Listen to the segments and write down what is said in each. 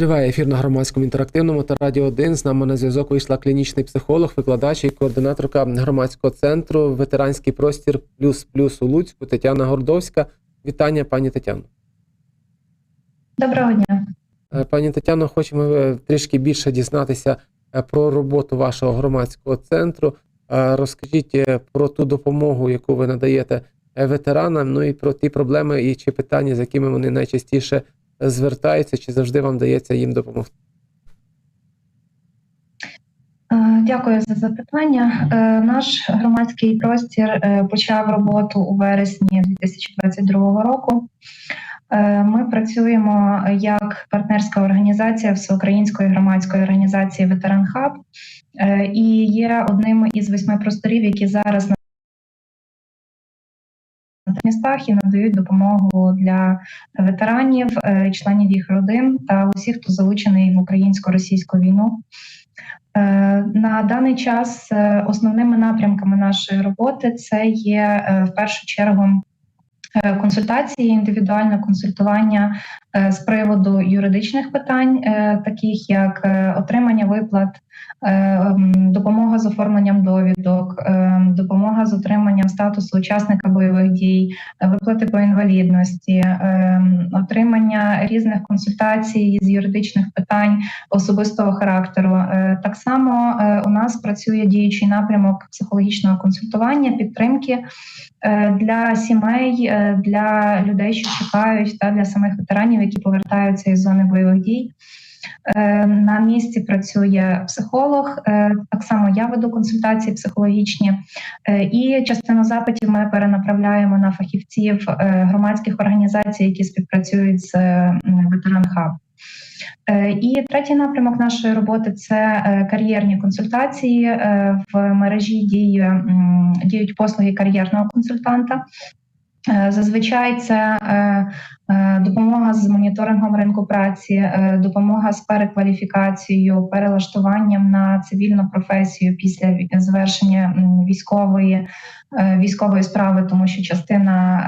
Триває ефір на громадському інтерактивному та радіо 1. З нами на зв'язок вийшла клінічний психолог, викладач і координаторка громадського центру Ветеранський простір плюс плюс у Луцьку Тетяна Гордовська. Вітання, пані Тетяно. Доброго дня. Е, Пані Тетяно, хочемо е, трішки більше дізнатися е, про роботу вашого громадського центру. Розкажіть про ту допомогу, яку ви надаєте ветеранам, ну і про ті проблеми і чи питання, з якими вони найчастіше звертаються, чи завжди вам вдається їм допомогти. Е, Дякую за запитання. Е, Наш громадський простір е, почав роботу у вересні 2022 року. Ми працюємо як партнерська організація Всеукраїнської громадської організації Ветеран Хаб і є одним із восьми просторів, які зараз на містах і надають допомогу для ветеранів, е, членів їх родин та усіх, хто залучений в українсько-російську війну. Е, На даний час е, основними напрямками нашої роботи це є в першу чергу консультації, індивідуальне консультування з приводу юридичних питань, таких як отримання виплат, допомога з оформленням довідок, допомога з отриманням статусу учасника бойових дій, е, виплати по інвалідності, е, отримання різних консультацій з юридичних питань особистого характеру. Е, Так само у нас працює діючий напрямок психологічного консультування, підтримки для сімей, для людей, що чекають, та для самих ветеранів, які повертаються із зони бойових дій. Е, На місці працює психолог. е, Так само я веду консультації психологічні, Е, і частину запитів ми перенаправляємо на фахівців громадських організацій, які співпрацюють з ветеран Хаб. Е, І третій напрямок нашої роботи це кар'єрні консультації. В мережі діє, діють послуги кар'єрного консультанта. Е, Зазвичай це е, е, допомога з моніторингом ринку праці, допомога з перекваліфікацією, перелаштуванням на цивільну професію після завершення військової військової справи, тому що частина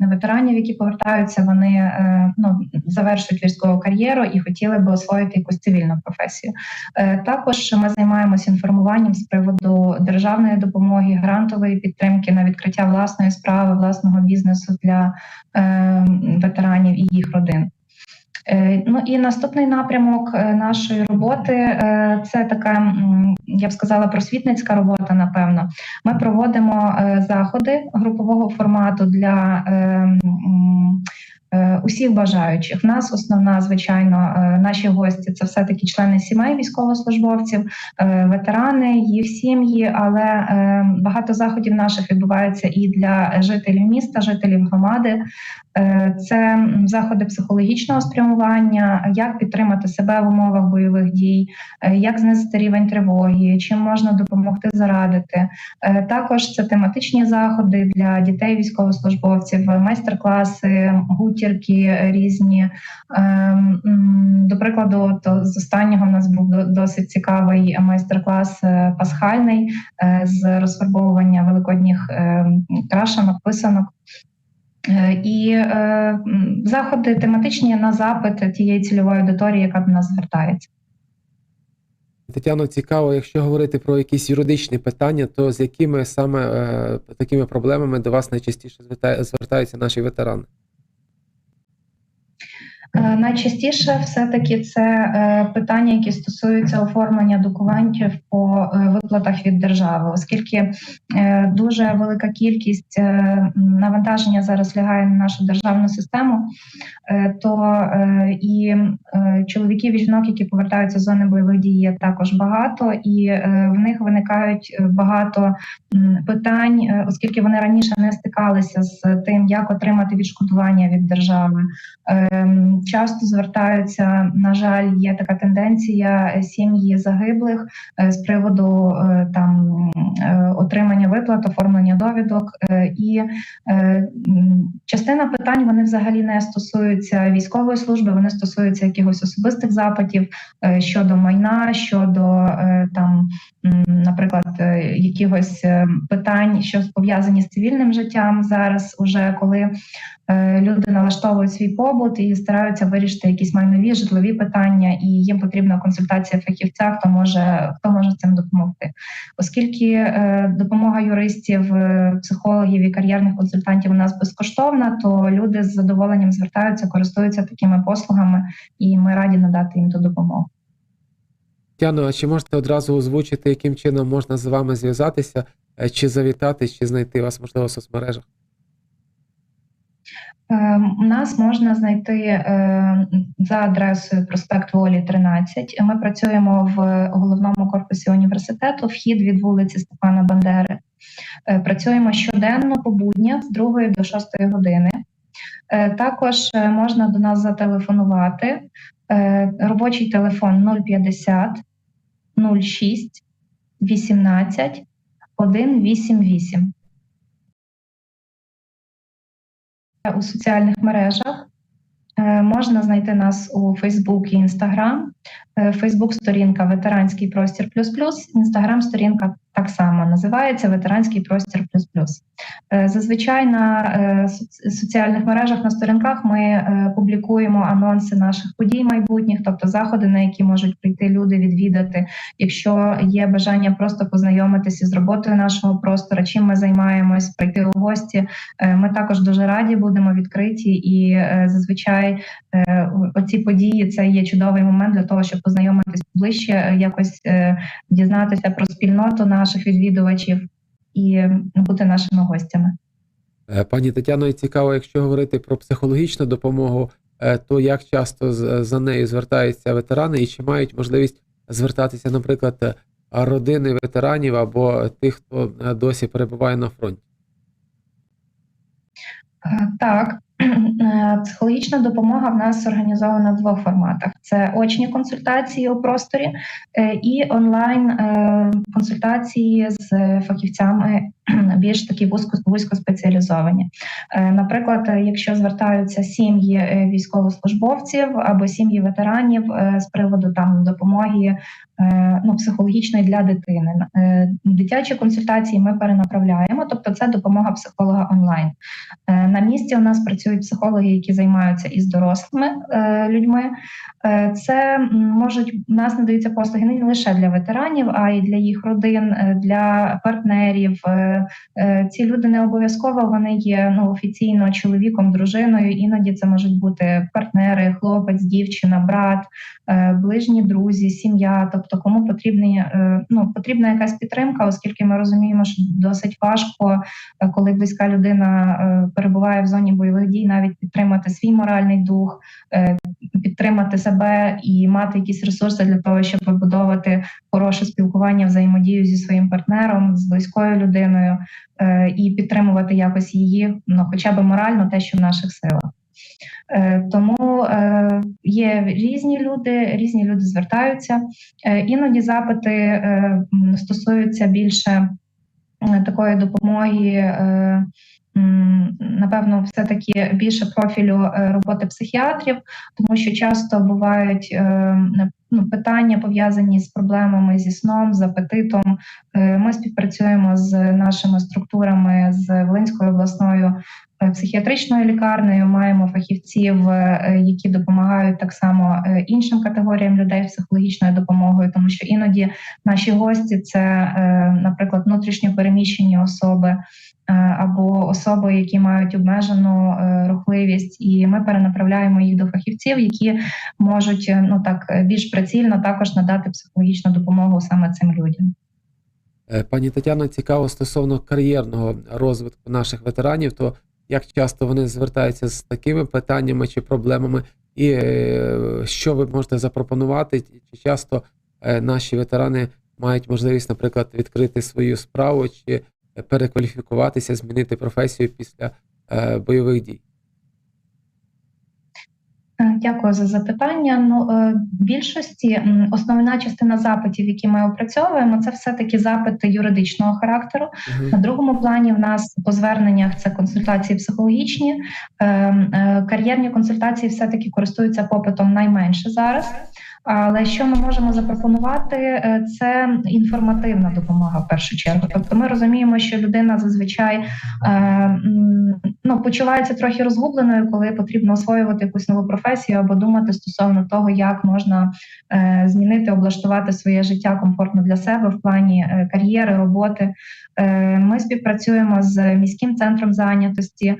е, ветеранів, які повертаються, вони е, ну завершують військову кар'єру і хотіли би освоїти якусь цивільну професію. Е, Також ми займаємося інформуванням з приводу державної допомоги, грантової підтримки на відкриття власної справи, власного бізнесу для е, ветеранів і їх родин. Е, Ну і наступний напрямок е, нашої роботи е, це така, я б сказала, просвітницька робота. Напевно, ми проводимо е, заходи групового формату для е, усіх бажаючих. В нас основна, звичайно, е, наші гості це все таки члени сімей військовослужбовців, е, ветерани, їх сім'ї, але е, багато заходів наших відбувається і для жителів міста, жителів громади. Е, Це заходи психологічного спрямування, як підтримати себе в умовах бойових дій, е, як знизити рівень тривоги, чим можна допомогти зарадити. Е, Також це тематичні заходи для дітей військовослужбовців, майстер-класи, гутірки різні. Е, До прикладу, то з останнього в нас був досить цікавий майстер-клас е, пасхальний е, з розфарбовування великодніх е, крашенок, писанок. Е, І е, заходи тематичні на запит тієї цільової аудиторії, яка до нас звертається. Тетяно, цікаво, якщо говорити про якісь юридичні питання, то з якими саме е, такими проблемами до вас найчастіше звертаються наші ветерани? Е, Найчастіше все-таки це е, питання, які стосуються оформлення документів по е, виплатах від держави, оскільки дуже велика кількість навантаження зараз лягає на нашу державну систему, то і чоловіків і жінок, які повертаються з зони бойових дій, є також багато, і в них виникають багато питань, оскільки вони раніше не стикалися з тим, як отримати відшкодування від держави. Часто звертаються, на жаль, є така тенденція е, сім'ї загиблих е, з приводу е, там отримання виплат, оформлення довідок. І частина питань вони взагалі не стосуються військової служби, вони стосуються якихось особистих запитів щодо майна, щодо там, наприклад, якихось питань, що пов'язані з цивільним життям зараз, уже коли люди налаштовують свій побут і стараються звертаються вирішити якісь майнові житлові питання, і їм потрібна консультація фахівця, хто може хто може цим допомогти, оскільки е, допомога юристів, е, психологів і кар'єрних консультантів у нас безкоштовна, то люди з задоволенням звертаються, користуються такими послугами, і ми раді надати їм ту допомогу. Тетяно, а чи можете одразу озвучити, яким чином можна з вами зв'язатися, е, чи завітати, чи знайти вас, можливо, в соцмережах? Е, Нас можна знайти е, за адресою проспект Волі 13. Ми працюємо в головному корпусі університету, вхід від вулиці Степана Бандери. Е, Працюємо щоденно по буднях з 2 до 6 години. Е, Також е, можна до нас зателефонувати. Робочий телефон 050 06 18 188. У соціальних мережах. Е, Можна знайти нас у Фейсбук і Інстаграм, Фейсбук-сторінка Ветеранський простір плюс плюс. Інстаграм сторінка так само називається Ветеранський простір плюс плюс. Е, Зазвичай на е, соціальних мережах на сторінках ми е, публікуємо анонси наших подій майбутніх, тобто заходи, на які можуть прийти люди відвідати. Якщо є бажання просто познайомитися з роботою нашого простору, чим ми займаємось, прийти у гості. Ми також дуже раді будемо відкриті, і зазвичай оці події це є чудовий момент для того, щоб познайомитись ближче, якось дізнатися про спільноту наших відвідувачів і е, бути нашими гостями. Е, Пані Тетяно, і цікаво, якщо говорити про психологічну допомогу, е, то як часто за нею звертаються ветерани і чи мають можливість звертатися, наприклад, родини ветеранів або тих, хто е, досі перебуває на фронті? Так, психологічна допомога в нас організована в двох форматах: це очні консультації у просторі е, і онлайн е, консультації з фахівцями більш такі вузько. Е, Наприклад, е, якщо звертаються сім'ї е, військовослужбовців або сім'ї ветеранів е, з приводу там допомоги е, ну, психологічної для дитини, Е, дитячі консультації ми перенаправляємо, тобто це допомога психолога онлайн. Е, На місці у нас працюють психологи, які займаються із дорослими е, людьми. Е, Це можуть у нас надаються послуги не лише для ветеранів, а й для їх родин, е, для партнерів. Е, е, Ці люди не обов'язково вони є ну офіційно чоловіком, дружиною. Іноді це можуть бути партнери, хлопець, дівчина, брат, е, ближні друзі, сім'я. Тобто, кому потрібні е, ну потрібна якась підтримка, оскільки ми розуміємо, що досить важко, е, коли близька людина е, перебуває в зоні бойових дій, навіть підтримати свій моральний дух, е, підтримати себе і мати якісь ресурси для того, щоб вибудовувати хороше спілкування, взаємодію зі своїм партнером, з близькою людиною е, і підтримувати якось її, ну хоча б морально, те, що в наших силах. Е, Тому є різні люди, різні люди звертаються. Іноді запити стосуються більше такої допомоги. Напевно, все таки більше профілю е, роботи психіатрів, тому що часто бувають е, ну, питання пов'язані з проблемами зі сном, з апетитом. Е, Ми співпрацюємо з нашими структурами з Волинською обласною психіатричною лікарнею. Маємо фахівців, е, які допомагають так само е, іншим категоріям людей психологічною допомогою, тому що іноді наші гості це, е, наприклад, внутрішньо переміщені особи. е, Або особи, які мають обмежену е, рухливість, і ми перенаправляємо їх до фахівців, які можуть е, ну так е, більш прицільно також надати психологічну допомогу саме цим людям. Е, Пані Тетяно, цікаво стосовно кар'єрного розвитку наших ветеранів, то як часто вони звертаються з такими питаннями чи проблемами, і е, що ви можете запропонувати, чи часто е, наші ветерани мають можливість, наприклад, відкрити свою справу чи перекваліфікуватися, змінити професію після е, бойових дій? Е, Дякую за запитання. Ну е, в більшості основна частина запитів, які ми опрацьовуємо, це все таки запити юридичного характеру. Мгм. На другому плані в нас по зверненнях це консультації психологічні, Е, е, кар'єрні консультації все таки користуються попитом найменше зараз. Але що ми можемо запропонувати, е, це інформативна допомога в першу чергу. Тобто, ми розуміємо, що людина зазвичай е, ну, почувається трохи розгубленою, коли потрібно освоювати якусь нову професію або думати стосовно того, як можна е, змінити, облаштувати своє життя комфортно для себе в плані кар'єри, роботи. Ми співпрацюємо з міським центром зайнятості.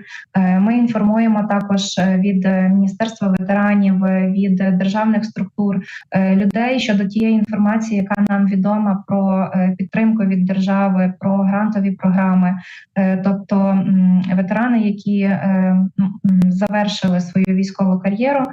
Ми інформуємо також від Міністерства ветеранів, від державних структур людей щодо тієї інформації, яка нам відома про е, підтримку від держави, про грантові програми. Е, Тобто ветерани, які е, завершили свою військову кар'єру,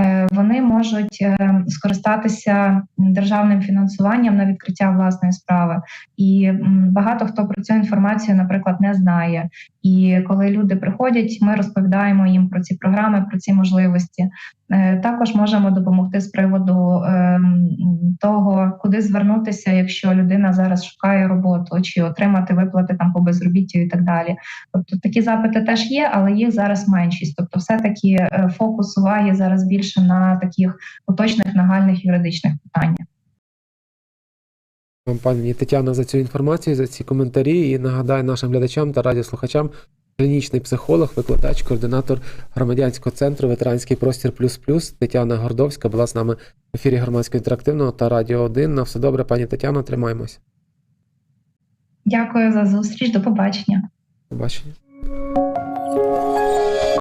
е, вони можуть е, скористатися державним фінансуванням на відкриття власної справи. І багато хто про цю інформацію, наприклад, не знає. І коли люди приходять, ми розповідаємо їм про ці програми, про ці можливості. Е, Також можемо допомогти з приводу ем, того, куди звернутися, якщо людина зараз шукає роботу, чи отримати виплати там по безробіттю і так далі. Тобто такі запити теж є, але їх зараз меншість. Тобто, все таки фокус уваги зараз більше на таких поточних нагальних юридичних питаннях. Пані Тетяна, за цю інформацію, за ці коментарі. І нагадаю нашим глядачам та радіослухачам, клінічний психолог, викладач, координатор громадянського центру Ветеранський простір плюс плюс Тетяна Гордовська була з нами в ефірі громадського інтерактивного та Радіо 1. На все добре, пані Тетяно, тримаємось. Дякую за зустріч. До побачення. Побачення.